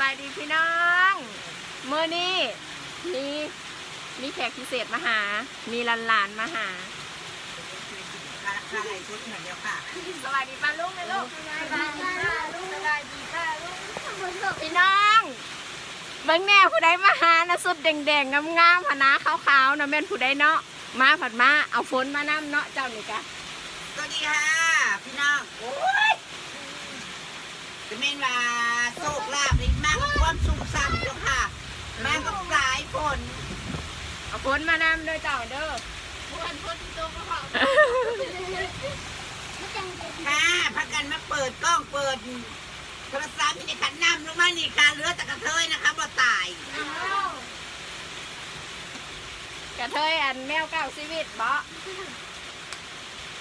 บายดีพี่น้องเมื่อนี้มีมีแขกพิเศษมาหา มีหลานๆมาหาค่าค่าไอ้ชุดเหมือนเดียวค่ะสวัสดีป้าลุงนะลูกสบายดีค่ะลูกสบายดีค่ะลูกฝนตกพี่น้องเบิ่งแน่ผู้ใดมาหานะสุดแดงๆงามๆหนาขาวๆนะแม่นผู้ใดเนาะมาผัดมาเอาฝนมานำเนาะเจ้านี่กะสวัสดีค่ะ พี่น้องโอ้ย จะเม่นว่าโชคลาภนี่มากความสุขซ้ำเจ้าค่ะมากกับสายฝนเอาฝนมานำเด้อเจ้าเด้อฝนฝนตกก็เขาไม่จังเลยค่ะพักกันมาเปิดกล้องเปิดโทรศัพท์นี่ขันน้ำลงมานี่ค่ะเหลือแต่กระเทยนะคะบ่ตายอ้าวกระเทยอันแมวเก้าชีวิตบ่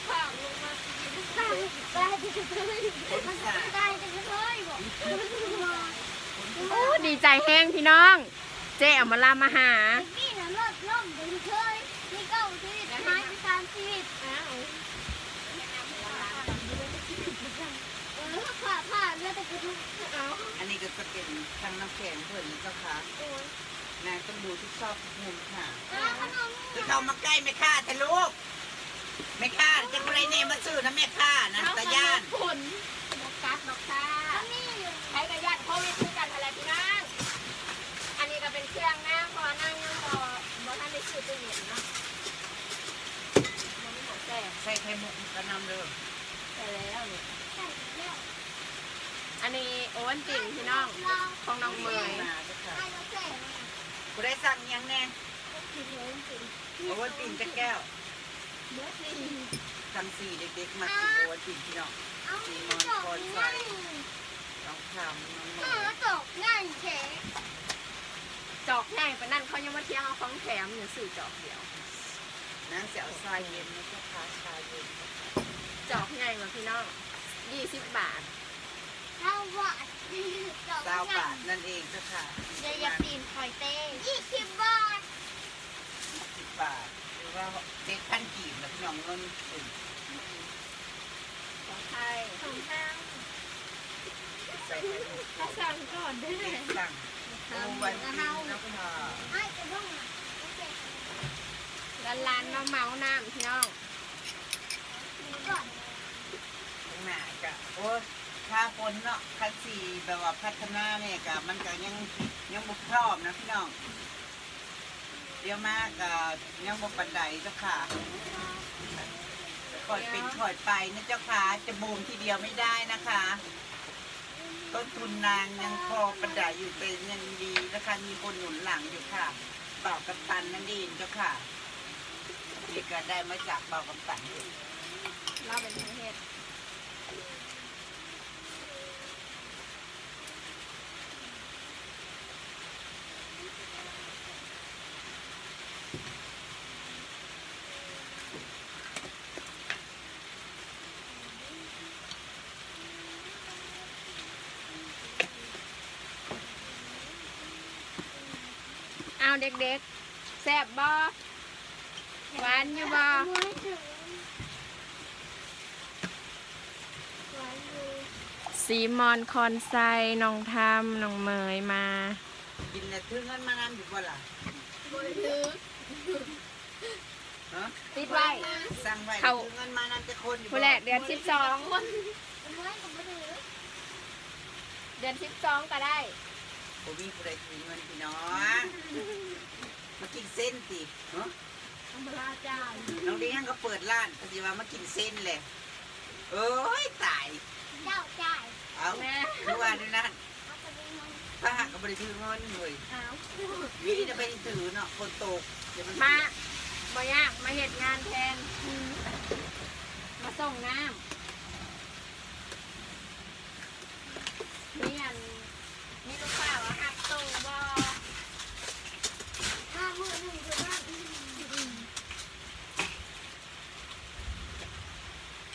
ข้าวลงมา โอ้ดีใจแห้งพี่น้อง เจ๊เอามาลามาหานี่นะเลิศล่มเดี๋ยวเคยนี่ก็ชีวิตหายไปตามชีวิตอ้าวเออผ่าผ่าเลือดแต่กระดูกเอาอันนี้ก็จะเป็นทางน้ำแข็งเพิ่นนี่เจ้าค่ะโอ้ยนางต้องดูที่ชอบทุกมุมค่ะอ่าขนมคือเขามาใกล้แม่ค้าแต่ลูกแม่ค้าจะอะไรเนี่ย มาซื้อนะแม่ค้านะตาย่านผลดอกกัดดอกค่ะอันนี้อยู่ใช้กระยานโควิดคือกันอะไรพี่น้องอันนี้ก็เป็นเครื่องน้ำพอนั่งยังพอบ่ท่านได้ซื้อตู้เย็นเนาะมันไม่หมดแต่ใส่ไข่มุกกระนำเลยแต่แล้วนี่ใส่แล้วอันนี้โอวันติ่นพี่น้องเราของน้องเมยมาเจ้าค่ะให้เราใส่กูได้สั่งยังแน่กินเลยกินโอวัลตินจะแก้ว เนื้อสีสั่งสี่เด็กๆมากินโอวัลตินพี่น้องเอาตกง่ายน้องคำน้องหเอนูอตกง่ายเฉยจอกใหญ่ปานนั่นเขายังมาเที่ยวเอาของแถมอย่าซื้อจอกเดียวนางเสียวทรายเย็นนะเจ้าค่ะชาเย็นจอกใหญ่กว่าพี่น้องยี่สิบบาทเท่าว่าตกเก้าง่าบายทนั่นเองเจ้าค่ะเดี๋ยวอย่าปีนคอยเต้ยี่สิบบาท สิบบาท ว่าเจ็ดพันกีบนะพี่น้องเงินอุ่นของไทยของทางใส่ไข่มุกถ้าสั่งก่อนได้เด็กสั่งโอวัลตินนะค่ะไอ้จะต้องโอเคร้านร้านมาเมาน้ำพี่น้องก่อนข้างหน้าก็โอ้ถ้าฝนเนาะคันสีแบบว่าพัฒนาเนี่ยก็มันก็ยังยังบุกพร้อมนะพี่น้อง เดี๋ยวมากยังบ่ปันไดเจ้าค่ะค่อยเป็นคอยไปนะเจ้าค่ะจะบูมทีเดียวไม่ได้นะคะ ต้นทุนนางยังพอปันไดอยู่แต่ยังดีนะคะมีคนหนุนหลังอยู่ค่ะเบากับตันนั่นเองเจ้าค่ะนี่ก็ได้มาจากเบากับตันเราเป็นประเทศ เอาเด็กๆแซ่บบ่หวานอยู่บ่สีมอนคอนไซน้องทำน้องเมยมา กินแล้วถึงเงินมานำอยู่บ่ล่ะฮะติดไว้สั่งไว้เขาถึงเงินมานำจะคนอยู่บ่ผู้แรกเดือนสิบสองเมื่อกับมือเดือนสิบสองก็ได้ บ่มีผู้ใดถือเงินพี่น้อง มากินเส้นสิฮะธรรมราจ้าน้องเลี้ยงก็เปิดร้านก็สิว่ามากินเส้นแหละเอ้ยตาย เจ้าจ่ายเอาแม่ดูว่าด้วยนั่นเอาไปเลยมันถ้าหากก็บริถือเงินเลยเอาวิธีจะไปถือเนาะคนตกเดี๋ยวมันมาบ่ยากมาเหตุงานแทน มาส่งน้ำมีอันมีลูกค้าว่าหักตู้บ่ ห้ามือหนึ่งคือว่า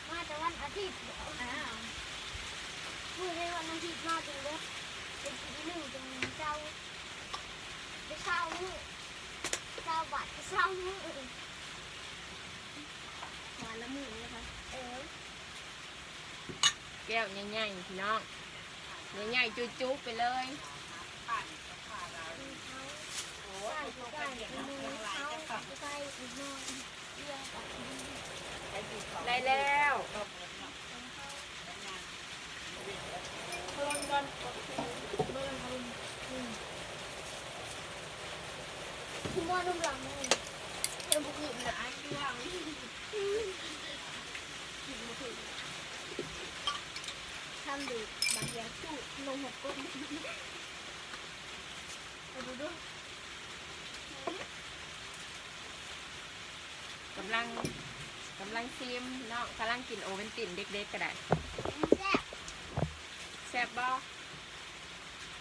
มาแต่วันอาทิตย์อ้าวมือในวันอาทิตย์มาจนเด้อเป็นปีหนึ่งจนเจ้าไปเช่ามือเช่าบัตรไปเช่ามือวันละมือนะคะเออ แก้วใหญ่ๆพี่น้องใหญ่ๆจุ๊ๆไปเลยเปั่นเจ้าค่ะเราเขาโอ้ใส่ยพวกใส่กันเห็นมืน้ำอลายเขาเจ้าค่ะใส่อีกหน่อยเองกับได้แล้วต้มเนื้อเนาะของเขาแล้วงานลงก่อนเบิ่งเอาอืมที่มอนุ่มหลังเลยเอ็มบุกินนะไอ้เรื่องทำดูบาง อย่างสู้ลงหัวก้นเอาดูดูกำลังกำลังซิมเนาะกำลังกินโอเวนตินเด็กๆก็ได้แซ่บแซ่บบ่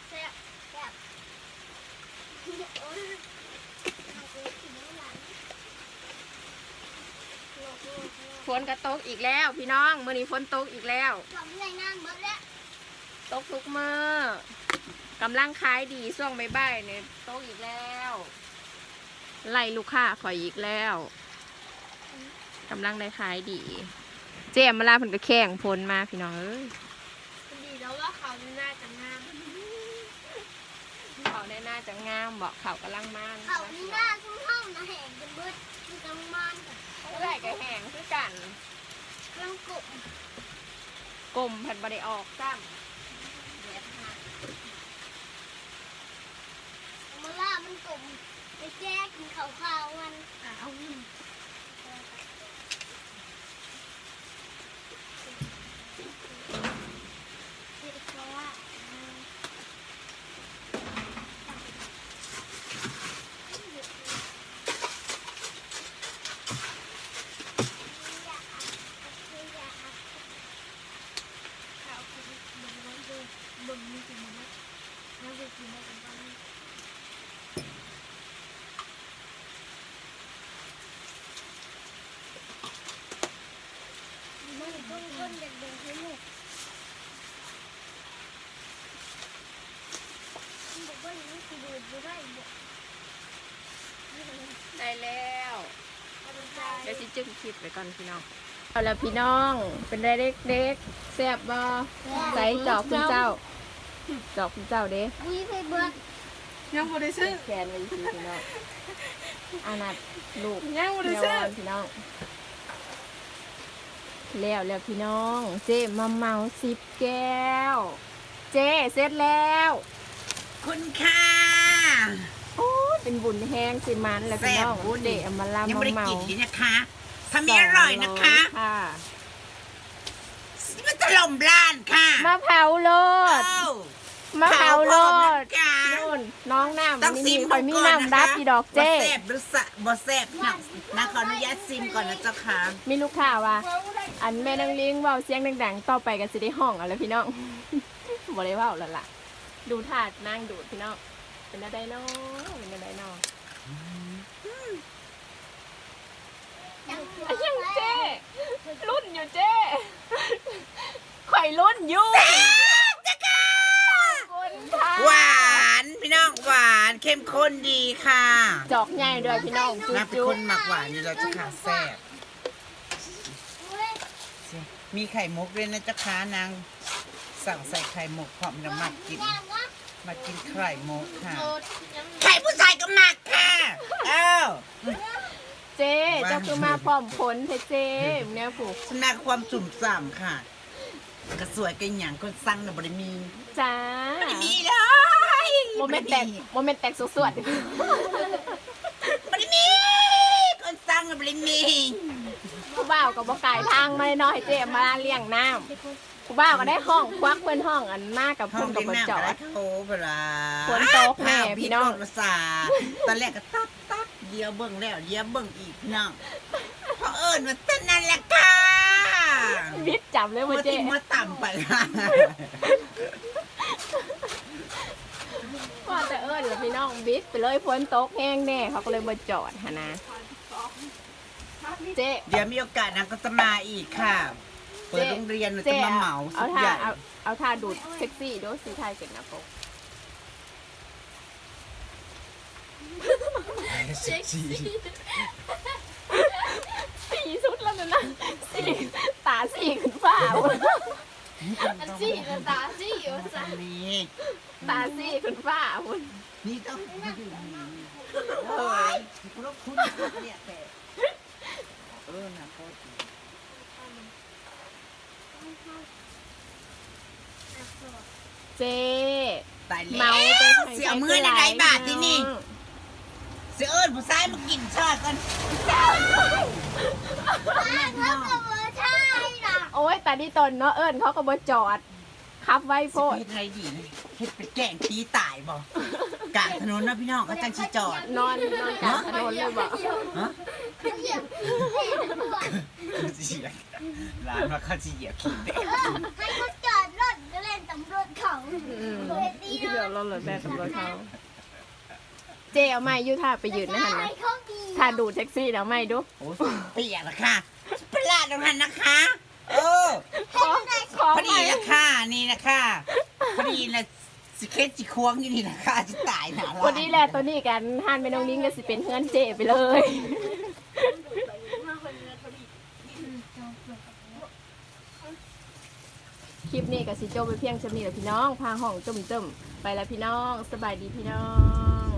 แซ่บแซ่บโอ้ยเอาไปกินน้ำหลังโลกโลกโลกฝนกระตกอีกแล้ว พี่น้องมื้อนี้ฝนตกอีกแล้ว ทำไรงานหมดแล้ว ตกทุกมือกำลังขายดีช่วงบ่ายๆเนี่ยตกอีกแล้วไล่ลูกค้าขอยอีกแล้วกำลังได้ขายดี เจมมาลาเพิ่นก็แข่งพลมาพี่น้องเอ้ยดีแล้วว่าเขาน่าจะงามเขาได้น่าจะงามบอกเขากำลังมานเขานี่หน้าทุ่งห้องนะแหงกันเบิดมีกำมันกับเท่าไหร่ก็แห้งคือกันเครื่องกบกลมผัดบไดออกซ้มาล่า มันกบไปแจ้กินขาวๆมัน เอาหนึ่งเด็กเพราะว่าบึงนี่กินมันแล้วจะกินได้กันบ้าง มันต้นต้นเด็กเด็กให้หมดมันบอกว่า อย่างนี้คือดูดูได้บอกำได้แล้วเอาเป็นใจเดี๋ยวสิจึงคลิปไปก่อนพี่น้อง เอาละพี่น้อง เป็นได้เด็กๆแซ่บบ่ใส่จอกคุณเจ้า จอกคุณเจ้าเด้วีไปเบิร์ดยังบ่ได้ซื้อแขนไว้สิพี่น้องอานัดลูกยังบ่ได้เดี๋ยวซื้อวอนพี่น้องแล้วแล้วพี่น้อง เจ๊มาเมาสิบแก้ว เจ๊เสร็จแล้ว คุณค่ะโอ้ยเป็นบุญแห้งสิมันแล้วพี่น้องแซ่บบุญเจ๊เอามาลายังมาไม่ได้เมากินเลยนะคะทำให้อร่อยนะคะสงร้อยค่ะมันถล่มร้านค่ะมาเผาโลดเอ้ามาเผาโลดค่ะนู่นน้องน้ำต้องนี่ซิมีมคอยมีก่อนนะคะน้ำรับพี่ดอกเจ๊บ่แซ่บหรือสะบ่แซ่บพี่น้องนะขออนุญาตซิมก่อนนะเจ้าค่ะมีลูกค้าว่า อันแม่นางเลี้ยงเว้าเสียงดังๆ ต่อไปกันสิได้ห้องเอาละพี่น้องบ่ได้เว้าแล้วล่ะ ดูถาดนั่งดูดพี่น้องเป็นอะไรเนาะเป็นอะไรเนาะยังอะยังเจ้รุ่นอยู่เจ้ข่อยรุ่นอยู่คุณค่ะหวานพี่น้องหวานเข้มข้นดีค่ะ จอกใหญ่ด้วยพี่น้องจุ๊นางเป็นจุ๊คนหมักหวานอยู่แล้วเจ้าค่ะแซ่บมีไข่มุกด้วยนะเจ้าค่ะนาง สั่งใส่ไข่มุกพร้อมจะมักกิน มากินไข่มุกค่ะ ไข่ผู้ชายก็หมักค่ะเอ้า เจ้เจ้าคือมาพร้อมผลเทเจ้เนี่ยผูกชนะความสุ่มส่ามค่ะ กระสวยกันอย่างคนสั่งน่ะบริมีจ้าบริมีเลยโมเมนต์แตกโมเมนต์แตกสวดบริมี คนสั่งน่ะบริมี ๆผู้บ่าวกับบ่กายทางมาเนาะให้เจ้มาเลี้ยงน้ำผู้บ่าวก็ได้ห้องควักเพิ่นห้องอันมากับห้อเพิ่งนกับเลี้ยงบ่จน้ำอก็ได้ด โทรเวลาฝนตกแน่พี่น้องภาษาตอนแรกก็ตัดตัดเดียวเบิ่งแล้วเดียวเบิ่งอีกพี่น้องเพราะเอิญมันเต้นนั่นแหละค่ะวิทย์จับเลยเมื่ว่าอเจ้ที่เมื่อต่ำไปค่ะว่าแต่เอิญแล้วพี่น้องวิทย์ไปเลยฝนตกแห้งแน่เขาก็เลยบ่จอดหนนะ เจ๊เดี๋ยวมีโอกาสนางก็จะมาอีกค่ะ เปิดโรงเรียนจะเจ๊มาเหมาเอาสุดท่าใหญ่เอาเอาท่าดูดเซ็กซี่ดูสีไทยเก่งนะปกสีสุดแล้วนะนะสีตาสีขึ้นฟ้าอันซี่นะตาซี่อยู่ตรจ้ะงนี้ตาซี่คุณป้าคุณนี่ต้องมาอยู่นี่เฮ้ยคุณรบคุณเนี่ยแต่เออนะ ก็ดีเจตายเมาแล้วไปไผเสียมือในไหนบาทที่นี่เสียเอิญผู้ชายมากินชาติกันถ้าเกิดว่าใช่ล่ะโอ้ยแต่นี่ตนเนาะเอิญเขาก็บ่จอดขับไว้โพสิด เฮ็ดอะไรดีนะเฮ็ดเป็นแกล้งตีตายบ่ กลางถนนนะพี่น้องก็จังสิจอด นอนนอนกลางถนนเลยบ่ฮะเหยียบด้วยเขาสิเหยียบร้านว่าเขาสิเหยียบขี้เด็กให้เขาจอดรถก็เล่นตำรวจเขาอืมเดี๋ยวเราเหลือแต่ตำรวจเขาเจเอาไม้อยู่ท่าไปยืนนะหันนะให้เขาดีท่าดูแท็กซี่แล้วไม่ดูโอ้ยเปียกละค่ะประหลาดตรงนั้นนะคะ เออ ขอขอพอดีไม้ ละค่ะนี่นะคะพอดีละ สิเคสจิควงอยู่นี่นะคะจะตายหนาคนนี้แหละตัวนี้กันหันไปน้องนิ้งก็สิเป็นเพื่อนเจไปเลย คลิปนี้กับสิโจบไปเพียงชำนี้แหละพี่น้อง พาห้องจุ่มๆไปแล้วพี่น้อง สบายดีพี่น้อง